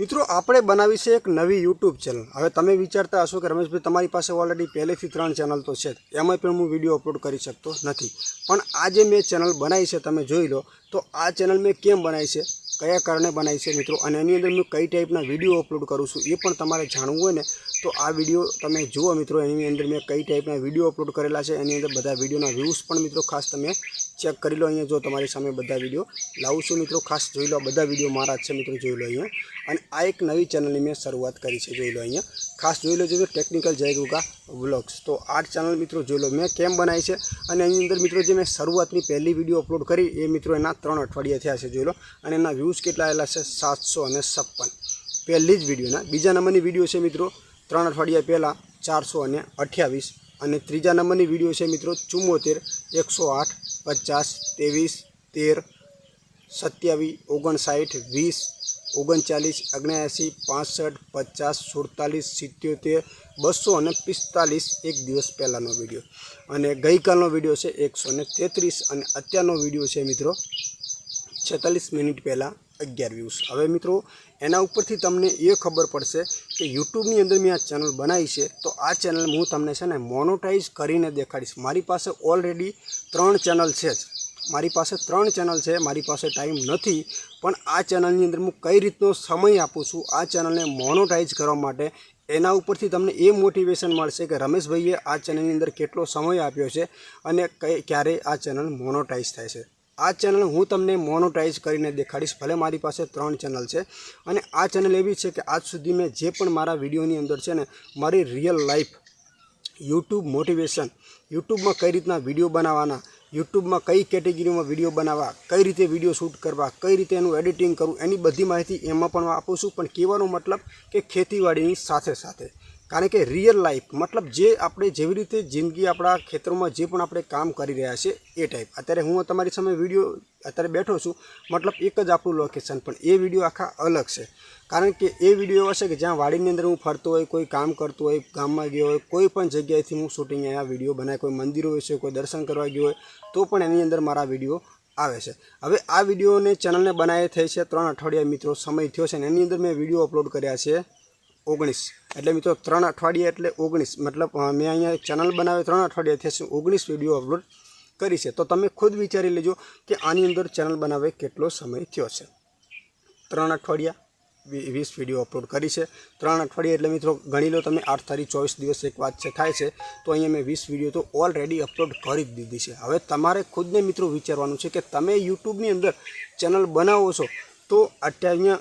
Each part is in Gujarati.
મિત્રો, આપણે બનાવી છે એક નવી યુટ્યુબ ચેનલ હવે તમે વિચારતા હશો કે રમેશભાઈ, તમારી પાસે ઓલરેડી પહેલેથી ત્રણ ચેનલ તો છે એમાં પણ હું વીડિયો અપલોડ કરી શકતો નથી. પણ આજે મેં ચેનલ બનાવી છે, તમે જોઈ લો, તો આ ચેનલ મેં કેમ બનાવી છે? કયા કારણે બનાવી છે મિત્રો? અને એની અંદર હું કઈ ટાઈપના વીડિયો અપલોડ કરું છું એ પણ તમારે જાણવું હોય ને, તો આ વીડિયો તમે જુઓ મિત્રો, એની અંદર મેં કઈ ટાઈપના વીડિયો અપલોડ કરેલા છે, એની અંદર બધા વિડીયોના વ્યૂઝ પણ મિત્રો ખાસ તમે ચેક કરી લો અહીંયા જો તમારી સામે બધા વીડિયો લાવું છું મિત્રો, ખાસ જોઈ લો બધા વીડિયો મારા છે મિત્રો, જોઈ લો અહીંયા. અને આ એક નવી ચેનલની મેં શરૂઆત કરી છે, જોઈ લો અહીંયા. ખાસ જોઈ લો જો ટેકનિકલ જય ગુગા વ્લોગ્સ. તો આ ચેનલ મિત્રો જોઈ લો, મેં કેમ બનાવી છે અને એની અંદર મિત્રો જે મેં શરૂઆતની પહેલી વીડિયો અપલોડ કરી, એ મિત્રો એના ત્રણ અઠવાડિયા થયા છે જોઈ લો. અને એના વ્યૂઝ કેટલા આવેલા છે? સાતસો અને છપ્પન. પહેલી જ વિડીયોના બીજા નંબરની વીડિયો છે મિત્રો, ત્રણ અઠવાડિયા પહેલાં ચારસો અને અઠ્યાવીસ. અને ત્રીજા નંબરની વીડિયો છે મિત્રો, ચુમ્મોતેર, એકસો આઠ, પચાસ, ત્રેવીસ, તેર, સત્યાવીસ, ઓગણસાઠ, વીસ ઓગણચાલીસ ઓગણએંસી પાસઠ, પચાસ, સુડતાલીસ, સિત્યોતેર, બસો અને પિસ્તાલીસ એક દિવસ પહેલાંનો વીડિયો. અને ગઈકાલનો વીડિયો છે એકસો ને તેત્રીસ અને અત્યારનો વીડિયો છે મિત્રો છેતાલીસ મિનિટ પહેલાં અગિયાર વ્યૂઝ હવે મિત્રો, એના ઉપરથી તમને એ ખબર પડશે કે યુટ્યુબની અંદર મેં આ ચેનલ બનાવી છે, તો આ ચેનલ હું તમને છે ને મોનોટાઈઝ કરીને દેખાડીશ. મારી પાસે ઓલરેડી ત્રણ ચેનલ છે જ. મારી પાસે ત્રણ ચેનલ છે, મારી પાસે ટાઈમ નથી, પણ આ ચેનલની અંદર હું કઈ રીતનો સમય આપું છું, આ ચેનલને મોનોટાઈઝ કરવા માટે એના ઉપરથી તમને એ મોટિવેશન મળશે કે રમેશભાઈએ આ ચેનલની અંદર કેટલો સમય આપ્યો છે અને ક્યારે આ ચેનલ મોનોટાઈઝ થાય છે. આ ચેનલ હું તમને મોનોટાઈઝ કરીને દેખાડીશ, ભલે મારી પાસે ત્રણ ચેનલ છે. અને આ ચેનલ એવી છે કે આજ સુધી મેં જે પણ મારા વિડીયોની અંદર છે ને, મારી રિયલ લાઈફ યુટ્યુબ મોટિવેશન યુટ્યુબમાં કઈ રીતના વીડિયો બનાવવાના યુટ્યુબમાં કઈ કેટેગરીમાં વીડિયો બનાવવા, કઈ રીતે વીડિયો શૂટ કરવા, કઈ રીતે એનું એડિટિંગ કરવું, એની બધી માહિતી એમાં પણ આપું છું. પણ કહેવાનો મતલબ કે ખેતીવાડીની સાથે સાથે. કારણ કે રિયલ લાઈફ મતલબ જે આપણે જેવી રીતે જિંદગી આપણા ખેતરોમાં જે પણ આપણે કામ કરી રહ્યા છે, એ ટાઈપ અત્યારે હું તમારી સામે વીડિયો અત્યારે બેઠો છું, મતલબ એક જ આપણું લોકેશન પણ એ વીડિયો આખા અલગ છે. કારણ કે એ વીડિયો એવા છે કે જ્યાં વાડીની અંદર હું ફરતો હોય, કોઈ કામ કરતો હોય, ગામમાં ગયો હોય, કોઈ પણ જગ્યાએથી હું શૂટિંગ અહીંયા વીડિયો બનાવે કોઈ મંદિરો વિશે કોઈ દર્શન કરવા ગયો હોય, તો પણ એની અંદર મારા વીડિયો આવે છે. હવે આ વિડીયોને ચેનલને બનાવે થઈ છે ત્રણ અઠવાડિયા મિત્રો, સમય થયો છે ને એની અંદર મેં વીડિયો અપલોડ કર્યા છે. ઓગણીસ. એટલે મિત્રો, ત્રણ અઠવાડિયા એટલે ઓગણીસ. મતલબ મેં અહીંયા ચેનલ બનાવે ત્રણ અઠવાડિયા છે ઓગણીસ વીડિયો અપલોડ કરી છે. તો તમે ખુદ વિચારી લેજો કે આની અંદર ચેનલ બનાવે કેટલો સમય થયો છે. ત્રણ અઠવાડિયા વીસ વીડિયો અપલોડ કરી છે. ત્રણ અઠવાડિયા એટલે મિત્રો, ગણી લો તમે આઠ તારીખ ચોવીસ દિવસ એક વાત છે, થાય છે, તો અહીંયા મેં વીસ વીડિયો તો ઓલરેડી અપલોડ કરી જ દીધી છે. હવે તમારે ખુદને મિત્રો વિચારવાનું છે કે તમે યુટ્યુબની અંદર ચેનલ બનાવો છો, તો અત્યારે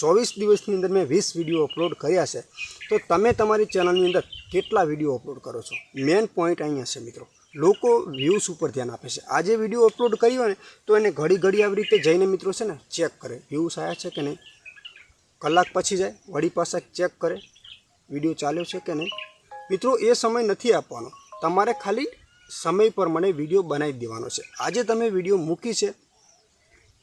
ચોવીસ દિવસની અંદર મેં વીસ વીડિયો અપલોડ કર્યા છે. તો તમે તમારી ચેનલની અંદર કેટલા વીડિયો અપલોડ કરો છો? મેન પોઈન્ટ અહીંયા છે મિત્રો. લોકો વ્યૂઝ ઉપર ધ્યાન આપે છે. આજે વીડિયો અપલોડ કર્યો ને, તો એને ઘડી ઘડી આવી રીતે જઈને મિત્રો છે ને ચેક કરે. વ્યૂઝ આવ્યા છે કે નહીં? કલાક પછી જાય, વળી પાસે ચેક કરે. વીડિયો ચાલ્યો છે કે નહીં? મિત્રો, એ સમય નથી આપવાનો. તમારે ખાલી સમય પર મને વીડિયો બનાવી દેવાનો છે. આજે તમે વીડિયો મૂકી છે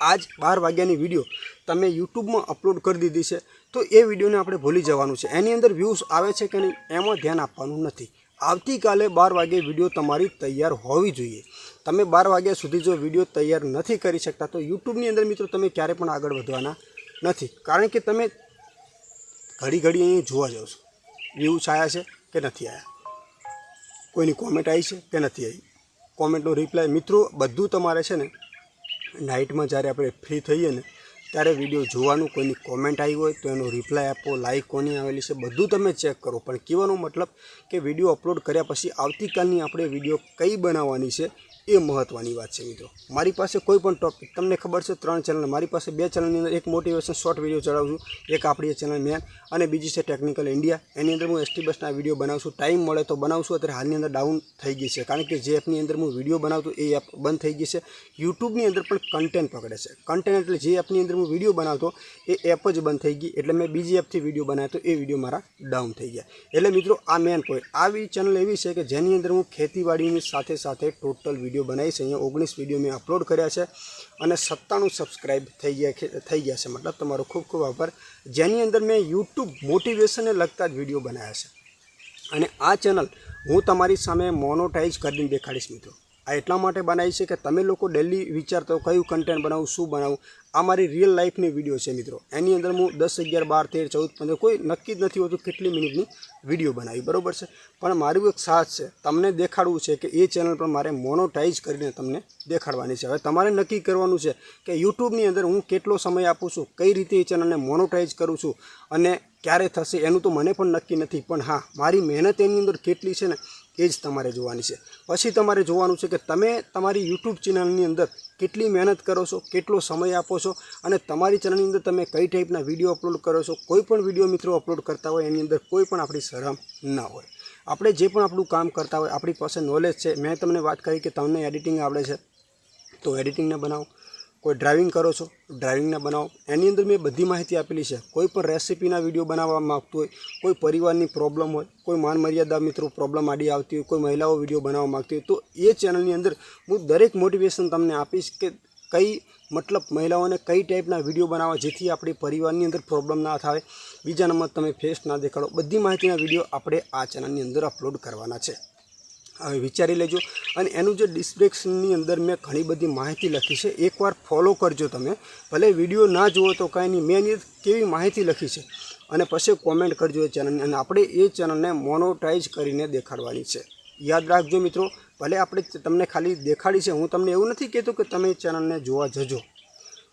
આજ બાર વાગ્યાની વીડિયો તમે યુટ્યુબમાં અપલોડ કરી દીધી છે, તો એ વિડીયોને આપણે ભૂલી જવાનું છે. એની અંદર વ્યૂઝ આવે છે કે નહીં, એમાં ધ્યાન આપવાનું નથી. આવતીકાલે બાર વાગે વીડિયો તમારી તૈયાર હોવી જોઈએ. તમે બાર વાગ્યા સુધી જો વીડિયો તૈયાર નથી કરી શકતા, તો યુટ્યુબની અંદર મિત્રો તમે ક્યારે પણ આગળ વધવાના નથી. કારણ કે તમે ઘડી ઘડી અહીં જોવા જાઓ છો. વ્યૂઝ આવ્યા છે કે નથી આવ્યા કોઈની કોમેન્ટ આવી છે કે નથી આવી કોમેન્ટનો રિપ્લાય મિત્રો બધું તમારે છે ને નાઇટમાં જ્યારે આપણે ફ્રી થઈએ ને, ત્યારે વીડિયો જોવાનું, કોઈની કોમેન્ટ આવી હોય તો એનો રિપ્લાય આપો લાઈક કોની આવેલી છે, બધું તમે ચેક કરો. પણ કહેવાનો મતલબ કે વીડિયો અપલોડ કર્યા પછી આવતીકાલની આપણે વીડિયો કઈ બનાવવાની છે એ મહત્ત્વની વાત છે મિત્રો. મારી પાસે કોઈ પણ ટોપિક તમને ખબર છે ત્રણ ચેનલ મારી પાસે બે ચેનલની અંદર એક મોટિવેશન શોર્ટ વીડિયો ચડાવું છું, એક આપણી ચેનલ મેન અને બીજી છે ટેકનિકલ ઇન્ડિયા એની અંદર હું એસટી બસના વીડિયો બનાવું છું ટાઈમ મળે તો બનાવું છું અત્યારે હાલની અંદર ડાઉન થઈ ગઈ છે. કારણ કે જે એપની અંદર હું વીડિયો બનાવતો, એ એપ બંધ થઈ ગઈ છે. યુટ્યુબની અંદર પણ કન્ટેન્ટ પકડે છે. કન્ટેન્ટ એટલે જે એપની અંદર હું વીડિયો બનાવતો, એ એપ જ બંધ થઈ ગઈ. એટલે મેં બીજી એપથી વીડિયો બનાવ્યો એ વીડિયો મારા ડાઉન થઈ ગયા. એટલે મિત્રો, આ મેન પોઈન્ટ આવી ચેનલ એવી છે કે જેની અંદર હું ખેતીવાડીની સાથે સાથે ટોટલ વીડિયો બનાવીશ અહીંયા ઓગણીસ વીડિયો મેં અપલોડ કર્યા છે અને સત્તાણું સબસ્ક્રાઈબ થઈ ગયા થઈ ગયા છે. મતલબ તમારો ખૂબ ખૂબ આભાર. જેની અંદર મેં યુટ્યુબ મોટિવેશનને લગતા જ વીડિયો બનાવ્યા છે. અને આ ચેનલ હું તમારી સામે મોનોટાઈઝ કરીને દેખાડીશ મિત્રો. આ એટલા માટે બનાવી છે કે તમે લોકો ડેલી વિચારતા હો કયું કન્ટેન્ટ બનાવું, શું બનાવું? આ મારી રિયલ લાઈફની વીડિયો છે મિત્રો. એની અંદર હું દસ અગિયાર, બાર, તેર, ચૌદ, પંદર, કોઈ નક્કી જ નથી હોતું કેટલી મિનિટની વીડિયો બનાવી. બરાબર છે? પણ મારું એક સાથ છે. તમને દેખાડવું છે કે એ ચેનલ પર મારે મોનોટાઈઝ કરીને તમને દેખાડવાની છે. હવે તમારે નક્કી કરવાનું છે કે યુટ્યુબની અંદર હું કેટલો સમય આપું છું, કઈ રીતે એ ચેનલને મોનોટાઈઝ કરું છું અને ક્યારે થશે એનું તો મને પણ નક્કી નથી. પણ હા, મારી મહેનત એની અંદર કેટલી છે ને એ જ તમારે જોવાની છે. પછી તમારે જોવાનું છે કે તમે તમારી યુટ્યુબ ચેનલની અંદર કેટલી મહેનત કરો છો, કેટલો સમય આપો છો અને તમારી ચેનલની અંદર તમે કઈ ટાઈપના વીડિયો અપલોડ કરો છો, કોઈ પણ વીડિયો મિત્રો અપલોડ કરતા હોય એની અંદર કોઈ પણ આપણી શરમ ના હોય. આપણે જે પણ આપણું કામ કરતા હોય, આપણી પાસે નોલેજ છે. મેં તમને વાત કરી કે તમને એડિટિંગ આવડે છે, તો એડિટિંગને બનાવો. કોઈ ડ્રાઇવિંગ કરો છો ડ્રાઇવિંગના બનાવો, એની અંદર મેં બધી માહિતી આપેલી છે. કોઈ પણ રેસિપીના વીડિયો બનાવવા માગતું હોય, કોઈ પરિવારની પ્રોબ્લેમ હોય, કોઈ માન મર્યાદા મિત્રો પ્રોબ્લેમ આડી આવતી હોય, કોઈ મહિલાઓ વીડિયો બનાવવા માગતી હોય, તો એ ચેનલની અંદર હું દરેક મોટિવેશન તમને આપીશ કે કઈ મતલબ મહિલાઓને કઈ ટાઈપના વીડિયો બનાવવા જેથી આપણી પરિવારની અંદર પ્રોબ્લેમ ના થાય. બીજા નંબર તમે ફેસ ના દેખાડો. બધી માહિતીના વીડિયો આપણે આ ચેનલની અંદર અપલોડ કરવાના છે. વિચારી લેજો. અને એનું જે ડિસ્ક્રિપ્શનની અંદર મેં ઘણી બધી માહિતી લખી છે. એકવાર ફોલો કરજો તમે. ભલે વીડિયો ના જુઓ તો કાંઈ નહીં. મેં કેવી માહિતી લખી છે? અને પછી કોમેન્ટ કરજો એ ચેનલને અને આપણે એ ચેનલને મોનોટાઈઝ કરીને દેખાડવાની છે. યાદ રાખજો મિત્રો, ભલે આપણે તમને ખાલી દેખાડી છે. હું તમને એવું નથી કહેતો કે તમે ચેનલને જોવા જજો.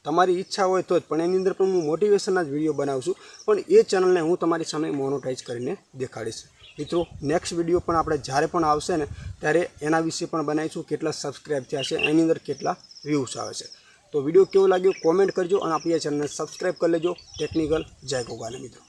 તમારી ઈચ્છા હોય તો જ. પણ એની અંદર પણ હું મોટિવેશનના જ વીડિયો બનાવું છું. પણ એ ચેનલને હું તમારી સામે મોનોટાઈઝ કરીને દેખાડીશ. મિત્રો નેક્સ્ટ વીડિયો પણ આપણે જ્યારે પણ આવશે ને, ત્યારે એના વિશે પણ બનાવીશું કેટલા સબસ્ક્રાઈબ થયા છે, એની અંદર કેટલા વ્યૂઝ આવે છે. તો વીડિયો કેવો લાગ્યો કોમેન્ટ કરજો અને આપણી ચેનલને સબસ્ક્રાઈબ કરી લેજો ટેકનિકલ જય ગોગાને મિત્રો.